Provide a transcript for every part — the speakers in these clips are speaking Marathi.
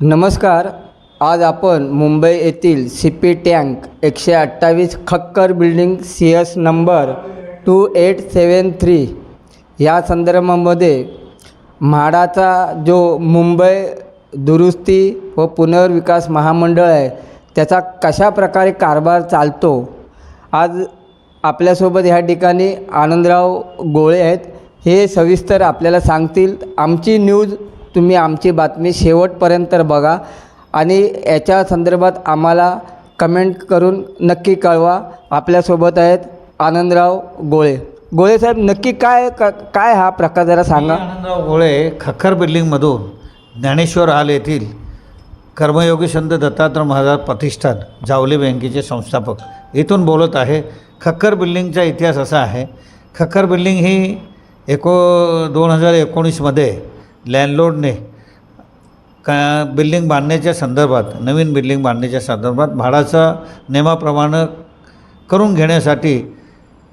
नमस्कार. आज आपण मुंबई येथील सी पी टँक एकशे अठ्ठावीस Khakhar building C S number two eight seven three या संदर्भामध्ये म्हाडाचा जो मुंबई दुरुस्ती व पुनर्विकास महामंडळ आहे त्याचा कशा प्रकारे कारभार चालतो? आज आपल्यासोबत ह्या ठिकाणी आनंदराव गोळे आहेत. हे सविस्तर आपल्याला सांगतील. आमची न्यूज तुम्ही आमची बातमी शेवटपर्यंत बघा आणि याच्या संदर्भात आम्हाला कमेंट करून नक्की कळवा. आपल्यासोबत आहेत आनंदराव गोळे. गोळे साहेब नक्की काय क काय हा प्रकार जरा सांगा. आनंदराव गोळे खखर बिल्डिंगमधून ज्ञानेश्वर हाल येथील कर्मयोगी संत दत्तात्रय महाराज प्रतिष्ठान जावली बँकेचे संस्थापक इथून बोलत आहे. खक्खर बिल्डिंगचा इतिहास असा आहे. खखर बिल्डिंग ही एको दोन हजार एकोणीसमध्ये लँडलोडने का बिल्डिंग बांधण्याच्या संदर्भात नवीन बिल्डिंग बांधण्याच्या संदर्भात भाडाचा नियमाप्रमाणे करून घेण्यासाठी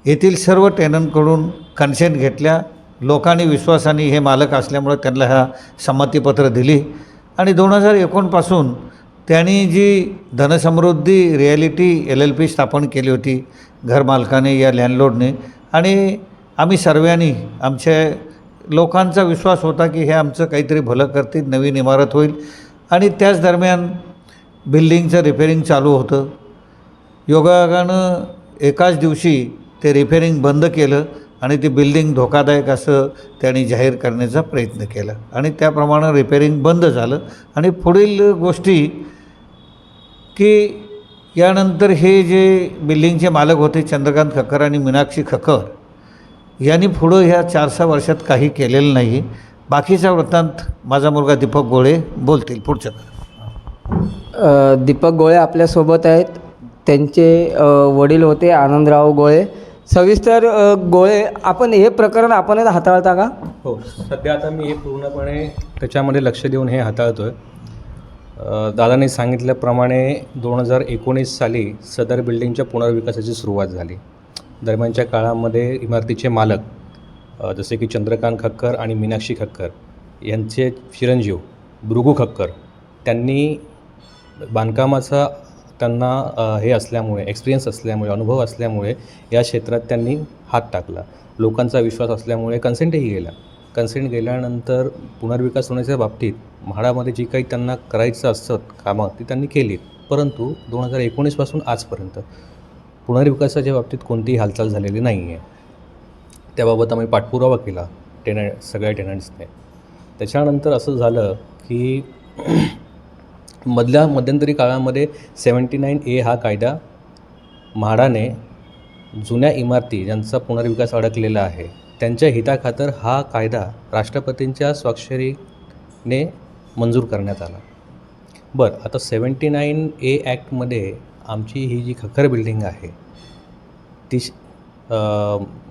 येथील सर्व टेनंटकडून कन्सेंट घेतल्या. लोकांनी विश्वासाने हे मालक असल्यामुळे त्यांना ह्या संमतीपत्र दिली. आणि दोन हजार एकोणपासून त्यांनी जी Dhansamruddhi realty L L P स्थापन केली होती घरमालकाने या लँडलोडने आणि आम्ही सर्वांनी आमच्या लोकांचा विश्वास होता की हे आमचं काहीतरी भलं करतील नवीन इमारत होईल. आणि त्याच दरम्यान बिल्डिंगचं रिपेरिंग चालू होतं. योगायोगानं एकाच दिवशी ते रिपेरिंग बंद केलं आणि ती बिल्डिंग धोकादायक असं त्यांनी जाहीर करण्याचा प्रयत्न केला. आणि त्याप्रमाणे रिपेरिंग बंद झालं. आणि पुढील गोष्टी की यानंतर हे जे बिल्डिंगचे मालक होते चंद्रकांत खक्कर आणि मीनाक्षी खक्कर यांनी पुढं ह्या चार सहा वर्षात काही केलेलं नाही. बाकीचा वृत्तांत माझा मुलगा दीपक गोळे बोलतील पुढच्या दीपक गोळे आपल्यासोबत आहेत. त्यांचे वडील होते आनंदराव गोळे. सविस्तर गोळे आपण हे प्रकरण आपणच हाताळता का? हो सध्या आता मी हे पूर्णपणे त्याच्यामध्ये लक्ष देऊन हे हाताळतो आहे दादांनी सांगितल्याप्रमाणे दोन हजार एकोणीस साली सदर बिल्डिंगच्या पुनर्विकासाची सुरुवात झाली. दरम्यानच्या काळामध्ये इमारतीचे मालक जसे की चंद्रकांत खक्कर आणि मीनाक्षी खक्कर यांचे चिरंजीव भृगू खक्कर त्यांनी बांधकामाचा त्यांना हे असल्यामुळे एक्सपिरियन्स असल्यामुळे अनुभव असल्यामुळे या क्षेत्रात त्यांनी हात टाकला. लोकांचा विश्वास असल्यामुळे कन्सेंटही गेला. कन्सेंट गेल्यानंतर पुनर्विकास होण्याच्या बाबतीत म्हाडामध्ये जी काही त्यांना करायचं असतं कामं ती त्यांनी केली परंतु दोन हजार एकोणीसपासून आजपर्यंत पुनर्विकासाच्या बाबतीत कोणतीही हालचाल झालेली नाही आहे त्याबाबत आम्ही पाठपुरावा केला टेन सगळ्या टेनंट्सने. त्याच्यानंतर असं झालं की मधल्या मध्यंतरी काळामध्ये सेवन्टी नाईन ए हा कायदा म्हाडाने जुन्या इमारती ज्यांचा पुनर्विकास अडकलेला आहे त्यांच्या हिताखातर हा कायदा राष्ट्रपतींच्या स्वाक्षरीने मंजूर करण्यात आला. बरं आता सेवन्टी नाईन ए ॲक्टमध्ये आमची ही जी खखर बिल्डिंग आहे ती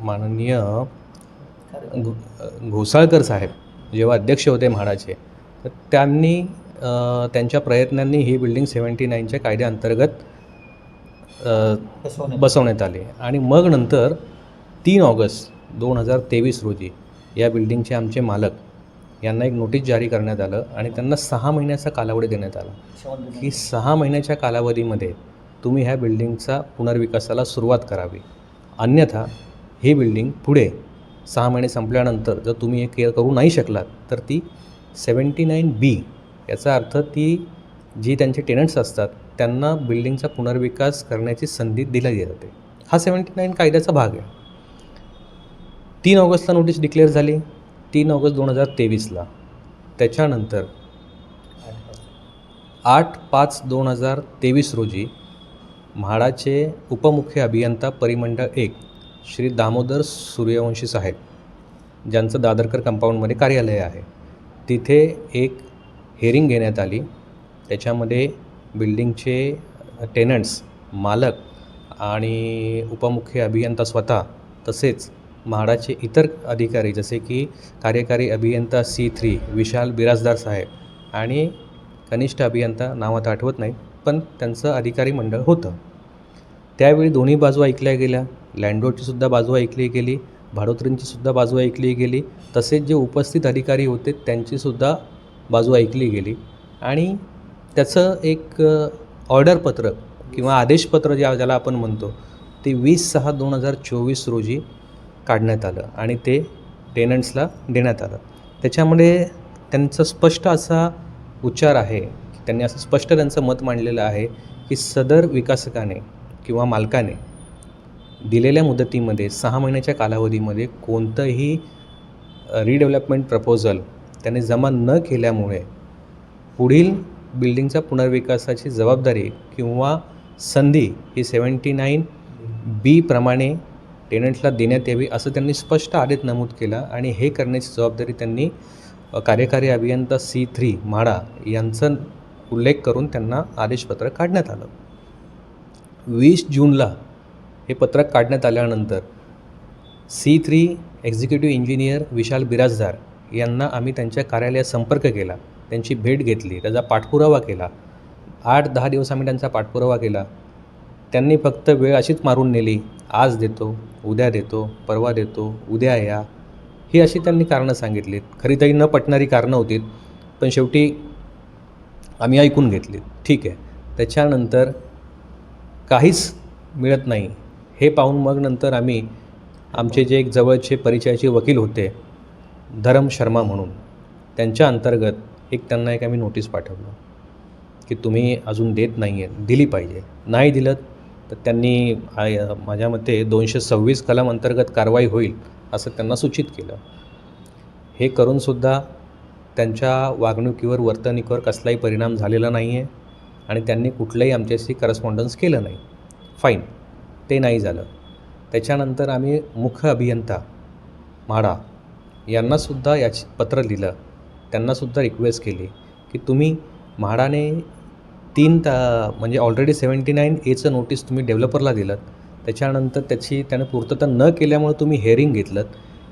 माननीय घोसाळकर साहेब जेव्हा अध्यक्ष होते म्हाडाचे तर त्यांनी त्यांच्या प्रयत्नांनी ही बिल्डिंग सेवन्टी नाईनच्या कायद्याअंतर्गत बसवण्यात आले. आणि मग नंतर तीन ऑगस्ट दोन हजार तेवीस रोजी या बिल्डिंगचे आमचे मालक यांना एक नोटीस जारी करण्यात आलं आणि त्यांना सहा महिन्याचा कालावधी देण्यात आला. की सहा महिन्याच्या कालावधीमध्ये तुम्ही ह्या बिल्डिंगचा पुनर्विकासाला सुरुवात करावी. अन्यथा ही बिल्डिंग पुढे सहा महिने संपल्यानंतर जर तुम्ही हे केअर करू नाही शकलात तर ती सेवन्टी नाईन बी याचा अर्थ ती जी त्यांचे टेनंट्स असतात त्यांना बिल्डिंगचा पुनर्विकास करण्याची संधी दिली जाते. हा सेवन्टी नाईन कायद्याचा भाग आहे. तीन ऑगस्टला नोटीस डिक्लेअर झाली. तीन ऑगस्ट दोन हजार तेवीसला. त्याच्यानंतर आठ पाच दोन हजार तेवीस रोजी म्हाडाचे उपमुख्य अभियंता परिमंडळ एक श्री दामोदर सूर्यवंशी साहेब ज्यांचं दादरकर कंपाऊंडमध्ये कार्यालय आहे. तिथे एक हेअरिंग घेण्यात आली. त्याच्यामध्ये बिल्डिंगचे टेनंट्स मालक आणि उपमुख्य अभियंता स्वतः तसेच म्हाडाचे इतर अधिकारी जसे की कार्यकारी अभियंता सी थ्री विशाल बिराजदार साहेब आणि कनिष्ठ अभियंता नावात आठवत नाही. पण त्यांचं अधिकारी मंडळ होतं. त्यावेळी दोन्ही बाजू ऐकल्या गेल्या. लँडलोडची सुद्धा बाजू ऐकली गेली. भाडोत्रींची सुद्धा बाजू ऐकली गेली. तसेच जे उपस्थित अधिकारी होते त्यांची सुद्धा बाजू ऐकली गेली. आणि त्याचं एक ऑर्डर पत्र किंवा आदेशपत्र ज्या ज्याला आपण म्हणतो ते वीस सहा दोन हजार चोवीस रोजी काढण्यात आलं आणि ते टेनंट्सला देण्यात आलं. त्याच्यामध्ये त्यांचा स्पष्ट असा उच्चार आहे त्यांनी असं स्पष्ट त्यांचं मत मांडलेलं आहे की सदर विकासकाने किंवा मालकाने दिलेल्या मुदतीमध्ये सहा महिन्याच्या कालावधीमध्ये कोणतंही रिडेव्हलपमेंट प्रपोजल त्याने जमा न केल्यामुळे पुढील बिल्डिंगचा पुनर्विकासाची जबाबदारी किंवा संधी ही सेवन्टी नाईन बी प्रमाणे टेनंटला देण्यात यावी असं त्यांनी स्पष्ट आदेश नमूद केला आणि हे करण्याची जबाबदारी त्यांनी कार्यकारी अभियंता सी थ्री म्हाडा यांचं उल्लेख करून त्यांना आदेशपत्र काढण्यात आलं. वीस जूनला हे पत्रक काढण्यात आल्यानंतर C three executive engineer Vishal Birajdar यांना आम्ही त्यांच्या कार्यालयात संपर्क केला. त्यांची भेट घेतली त्याचा पाठपुरावा केला. आठ दहा दिवस आम्ही त्यांचा पाठपुरावा केला. त्यांनी फक्त वेळ अशीच मारून नेली आज देतो उद्या देतो परवा देतो उद्या या. ही अशी त्यांनी कारणं सांगितलीत. खरी तरी न पटणारी कारणं होती पण शेवटी आम्ही ऐकून घेतली. ठीक आहे. त्याच्यानंतर काहीच मिळत नाही. हे पाहून मग नंतर आम्ही आमचे जे एक जवळचे परिचयाचे वकील होते धरम शर्मा म्हणून त्यांच्या अंतर्गत एक त्यांना एक आम्ही नोटीस पाठवलं की तुम्ही अजून देत नाही आहे दिली पाहिजे. नाही दिलं तर त्यांनी आय- माझ्या मते दोनशे सव्वीस कलम अंतर्गत कारवाई होईल असं त्यांना सूचित केलं. हे करूनसुद्धा त्यांच्या वागणुकीवर वर्तणुकीवर कसलाही परिणाम झालेला नाही आहे आणि त्यांनी कुठलंही आमच्याशी करस्पॉन्डन्स केलं नाही. फाईन ते नाही झालं. त्याच्यानंतर आम्ही मुख्य अभियंता म्हाडा यांनासुद्धा याची पत्र लिहिलं. त्यांनासुद्धा रिक्वेस्ट केली की तुम्ही म्हाडाने तीन ता म्हणजे ऑलरेडी सेवन्टी नाईन एचं नोटीस तुम्ही डेव्हलपरला दिलं त्याच्यानंतर त्याची त्यानं पूर्तता न केल्यामुळे तुम्ही हेअरिंग घेतलं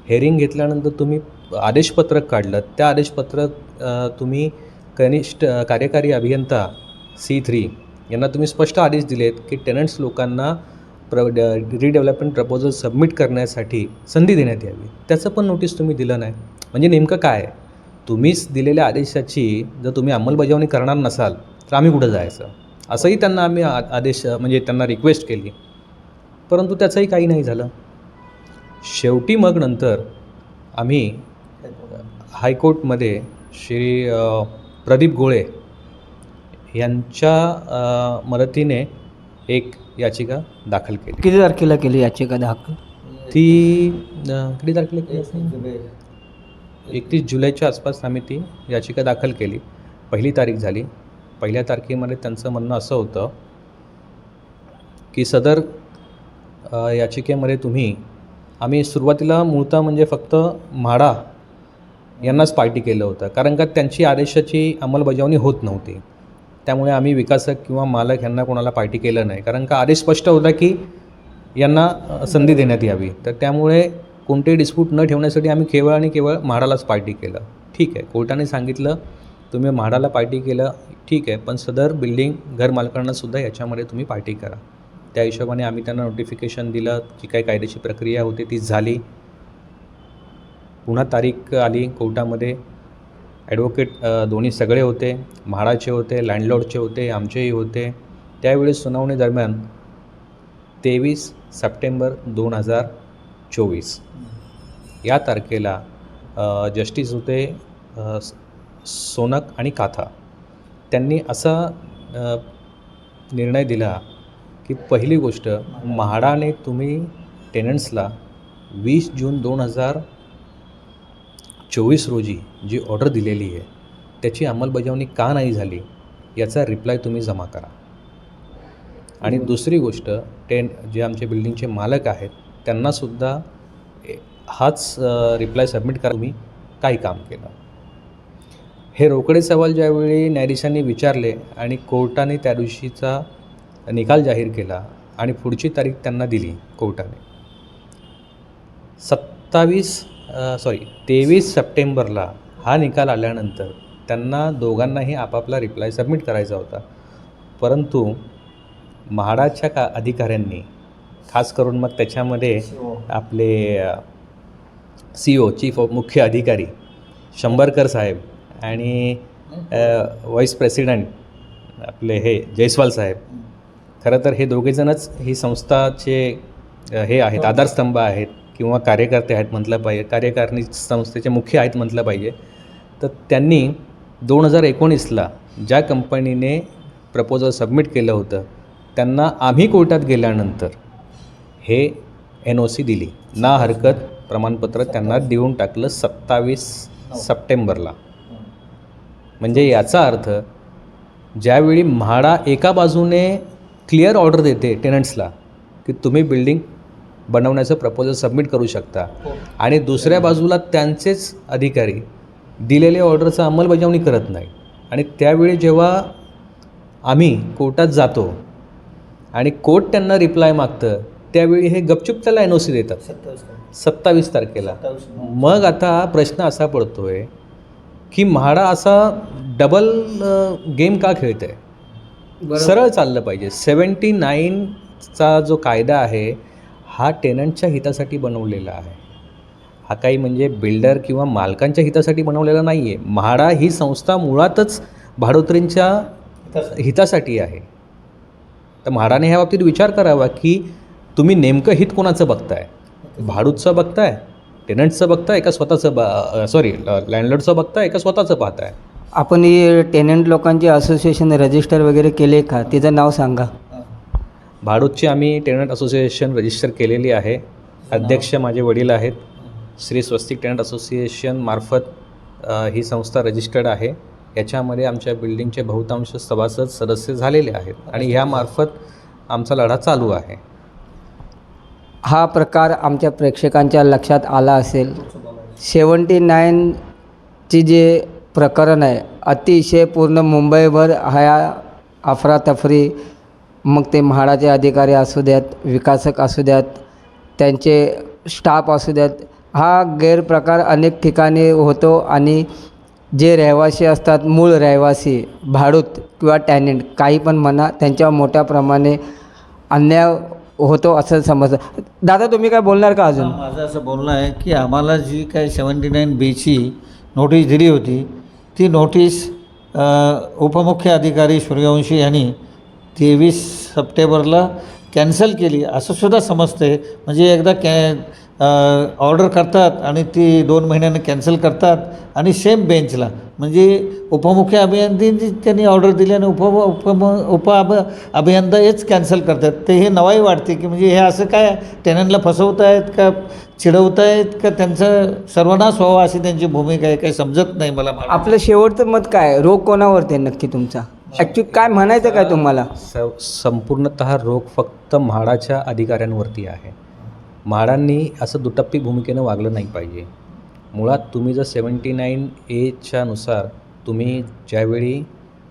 हेअरिंग घेतल्यानंतर तुम्ही आदेशपत्रक काढलं. त्या आदेशपत्रक तुम्ही कनिष्ठ कार्यकारी अभियंता सी थ्री यांना तुम्ही स्पष्ट आदेश दिलेत की टेनंट्स लोकांना प्र रिडेव्हलपमेंट प्रपोजल सबमिट करण्यासाठी संधी देण्यात यावी. त्याचं पण नोटीस तुम्ही दिलं नाही. म्हणजे नेमकं काय? आहे? तुम्हीच दिलेल्या आदेशाची जर तुम्ही अंमलबजावणी करणार नसाल तर आम्ही कुठं जायचं? असंही त्यांना आम्ही आ आदेश म्हणजे त्यांना रिक्वेस्ट केली. परंतु त्याचंही काही नाही झालं. शेवटी मग नंतर आम्ही हायकोर्टमध्ये श्री प्रदीप गोळे यांच्या मदतीने एक याचिका दाखल केली. किती तारखेला केली याचिका दाखल? ती किती तारखेला केली असेल? एकतीस जुलैच्या आसपास आम्ही ती याचिका दाखल केली. पहिली तारीख झाली. पहिल्या तारखेमध्ये त्यांचं म्हणणं असं होतं की सदर याचिकेमध्ये तुम्ही आम्ही सुरुवातीला मूळतः म्हणजे फक्त म्हाडा यांनाच पार्टी केलं होतं. कारण का त्यांची आदेशाची अंमलबजावणी होत नव्हती. त्यामुळे आम्ही विकासक किंवा मालक यांना कोणाला पार्टी केलं नाही. कारण का आदेश स्पष्ट होता की यांना संधी देण्यात यावी. तर त्यामुळे कोणतेही डिस्प्यूट न ठेवण्यासाठी आम्ही केवळ आणि केवळ म्हाडालाच पार्टी केलं. ठीक आहे कोर्टाने सांगितलं तुम्ही म्हाडाला पार्टी केलं ठीक आहे पण सदर बिल्डिंग घरमालकांनासुद्धा याच्यामध्ये तुम्ही पार्टी करा. त्या हिशोबाने आम्ही त्यांना नोटिफिकेशन दिलं जी काही कायदेशीर प्रक्रिया होती ती झाली. पुन्हा तारीख आली कोर्टामध्ये. ॲडव्होकेट दोन्ही सगळे होते म्हाडाचे होते लँडलॉर्डचे होते आमचेही होते. त्यावेळेस सुनावणी दरम्यान तेवीस सप्टेंबर दोन हजार चोवीस. या तारखेला जस्टिस होते सोनक आणि काथा. त्यांनी असा निर्णय दिला की पहिली गोष्ट म्हाडाने तुम्ही टेनंट्सला वीस जून दोन हजार चोवीस रोजी जी ऑर्डर दिलेली आहे त्याची अंमलबजावणी का नाही झाली याचा रिप्लाय तुम्ही जमा करा. आणि दुसरी गोष्ट टेन जे आमचे बिल्डिंगचे मालक आहेत त्यांनासुद्धा हाच रिप्लाय सबमिट करा. तुम्ही काय काम केलं? हे रोकडे सवाल ज्यावेळी न्यायाधीशांनी विचारले आणि कोर्टाने त्या दिवशीचा निकाल जाहीर केला आणि पुढची तारीख त्यांना दिली कोर्टाने. सत्तावीस सॉरी तेवीस सप्टेंबरला हा निकाल आल्यानंतर त्यांना दोघांनाही आपापला रिप्लाय सबमिट करायचा होता. परंतु म्हाडाच्या का अधिकाऱ्यांनी खास करून मग त्याच्यामध्ये आपले सी ओ चीफ ऑफ मुख्य अधिकारी शंभरकर साहेब आणि व्हाईस प्रेसिडेंट आपले हे जयस्वाल साहेब खरं तर हे दोघेजणच ही संस्थाचे हे आहेत आधारस्तंभ आहेत किंवा कार्यकर्ते आहेत म्हटलं पाहिजे कार्यकारिणी संस्थेचे मुख्य आहेत म्हटलं पाहिजे. तर त्यांनी दोन हजार एकोणीसला ज्या कंपनीने प्रपोजल सबमिट केलं होतं त्यांना आम्ही कोर्टात गेल्यानंतर हे एन ओ सी दिली. ना हरकत प्रमाणपत्र त्यांना देऊन टाकलं सत्तावीस सप्टेंबरला. म्हणजे याचा अर्थ ज्यावेळी म्हाडा एका बाजूने क्लिअर ऑर्डर देते टेनंट्सला की तुम्ही बिल्डिंग बनवण्याचं प्रपोजल सबमिट करू शकता. आणि दुसऱ्या बाजूला त्यांचेच अधिकारी दिलेल्या ऑर्डरचं अंमलबजावणी करत नाही. आणि त्यावेळी जेव्हा आम्ही कोर्टात जातो आणि कोर्ट त्यांना रिप्लाय मागतं त्यावेळी हे गपचूप त्याला एन ओ सी देतात सत्तावीस तारखेला. मग आता प्रश्न असा पडतोय की म्हाडा असा डबल गेम का खेळत आहे सरळ चाललं पाहिजे. सेवन्टी नाईनचा जो कायदा आहे हा टेनंटच्या हितासाठी बनवलेला आहे. हा काही म्हणजे बिल्डर किंवा मालकांच्या हितासाठी बनवलेला नाही आहे म्हाडा ही संस्था मुळातच भाडोत्रींच्या हितासाठी. आहे. तर म्हाडाने ह्या बाबतीत विचार करावा की तुम्ही नेमकं हित कोणाचं बघताय? भाडूतचं बघताय? टेनंटचं बघताय का स्वतःचं बा सॉरी लँडलॉर्डचं बघताय का स्वतःचं पाहताय? आपण ही टेनंट लोकांची असोसिएशन रजिस्टर वगैरे केले का? तिचं नाव सांगा. भाडूतची आम्ही टेनंट असोसिएशन रजिस्टर केलेली आहे. अध्यक्ष माझे वडील आहेत. श्री स्वस्तिक टेनंट असोसिएशन मार्फत अ, ही संस्था रजिस्टर्ड आहे. याच्यामध्ये आमच्या बिल्डिंगचे बहुतांश सभासद सदस्य झालेले आहेत आणि ह्यामार्फत आमचा लढा चालू आहे. हा प्रकार आमच्या प्रेक्षकांच्या लक्षात आला असेल. सेवन्टी नाईनची जे प्रकरण आहे. अतिशय पूर्ण मुंबईभर ह्या अफरातफरी. मग ते म्हाडाचे अधिकारी असू द्यात विकासक असू द्यात त्यांचे स्टाफ असू द्यात. हा गैरप्रकार अनेक ठिकाणी होतो आणि जे रहिवासी असतात मूळ रहिवासी भाडूत किंवा टॅनेंट काही पण म्हणा त्यांच्यावर मोठ्या प्रमाणे अन्याय होतो असं समजतं. दादा तुम्ही काय बोलणार का अजून? माझं असं बोलणं आहे की आम्हाला जी काय सेवन्टी नाईन बीची नोटीस दिली होती ती नोटीस उपमुख्य अधिकारी सूर्यवंशी यांनी तेवीस सप्टेंबरला कॅन्सल केली असं सुद्धा समजते म्हणजे एकदा कॅ ऑर्डर करतात आणि ती दोन महिन्यानं कॅन्सल करतात आणि सेम बेंचला. म्हणजे उपमुख्य अभियंत्यांनी त्यांनी ऑर्डर दिली आणि उप उपम उप अभ अभियंता हेच कॅन्सल करतात. ते हे नवाई वाटते की म्हणजे हे असं काय टेनंटला फसवत आहेत का चिडवत आहेत का त्यांचं सर्वनाश व्हावा अशी त्यांची भूमिका आहे काही समजत नाही मला. आपलं शेवटचं मत काय? रोग कोणावरती आहे नक्की तुमचा? ॲक्च्युली काय म्हणायचं काय तुम्हाला? स संपूर्णत रोग फक्त म्हाडाच्या अधिकाऱ्यांवरती आहे. म्हाडांनी असं दुटप्पी भूमिकेनं वागलं नाही पाहिजे. मुळात तुम्ही जर सेवन्टी नाईन एच्या नुसार तुम्ही ज्यावेळी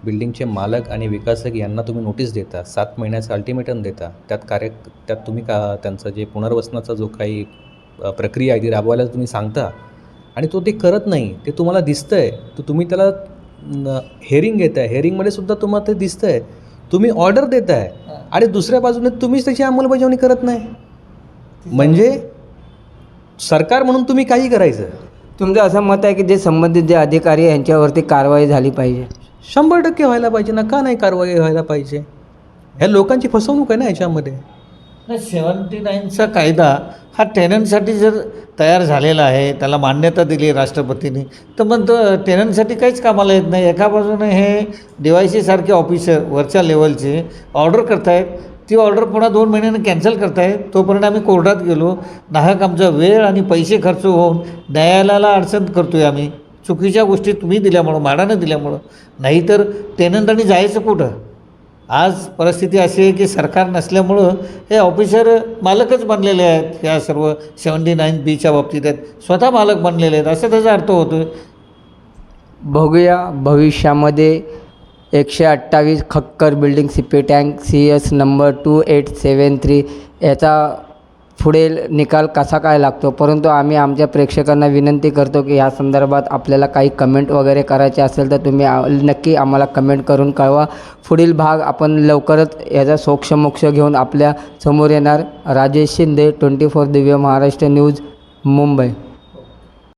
बिल्डिंगचे मालक आणि विकासक यांना तुम्ही नोटीस देता सात महिन्याचं अल्टिमेटम देता त्यात कार्य त्यात तुम्ही का त्यांचं जे पुनर्वसनाचा जो काही प्रक्रिया आहे ती राबवायला तुम्ही सांगता आणि तो ते करत नाही ते तुम्हाला दिसतं आहे तर तुम्ही त्याला हेअरिंग घेत आहे हेअरिंगमध्ये सुद्धा तुम्हाला ते दिसतं आहे तुम्ही ऑर्डर देत आहे आणि दुसऱ्या बाजूने तुम्हीच त्याची अंमलबजावणी करत नाही. म्हणजे सरकार म्हणून तुम्ही काही करायचं? तुमचं असं मत आहे की जे संबंधित जे अधिकारी आहे यांच्यावरती कारवाई झाली पाहिजे? शंभर टक्के व्हायला पाहिजे ना? का नाही कारवाई व्हायला पाहिजे? ह्या लोकांची फसवणूक आहे ना याच्यामध्ये? नाही सेवन्टी नाईनचा कायदा हा टेनंटसाठी जर तयार झालेला आहे त्याला मान्यता दिली राष्ट्रपतींनी तर मग तो टेनंटसाठी काहीच कामाला येत नाही. एका बाजूने हे डी वाय ऑफिसर वरच्या लेवलचे ऑर्डर करतायत ती ऑर्डर पुन्हा दोन महिन्यानं कॅन्सल करतायत तोपर्यंत आम्ही कोर्टात गेलो. नाहक आमचा वेळ आणि पैसे खर्च होऊन न्यायालयाला अडचण करतो आहे आम्ही. चुकीच्या गोष्टी तुम्ही दिल्यामुळं माडानं दिल्यामुळं नाहीतर टेनंटांनी जायचं कुठं? आज परिस्थिती अशी आहे की सरकार नसल्यामुळं हे ऑफिसर मालकच बनलेले आहेत. या सर्व सेवन्टी नाईन बीच्या बाबतीत आहेत. स्वतः मालक बनलेले आहेत. असं त्याचा अर्थ होतो बघूया भविष्यामध्ये एकशे अठ्ठावीस Khakhar building C P tank C S number two eight seven three याचा पुढे निकाल कसा काय लागतो? परंतु आम्ही आमच्या प्रेक्षकांना विनंती करतो की ह्या संदर्भात आपल्याला काही कमेंट वगैरे करायचे असेल तर तुम्ही नक्की आम्हाला कमेंट करून कळवा. पुढील भाग आपण लवकरच याचा सोक्षमोक्ष घेऊन आपल्यासमोर येणार. Rajesh Shinde twenty four Divya Maharashtra news Mumbai.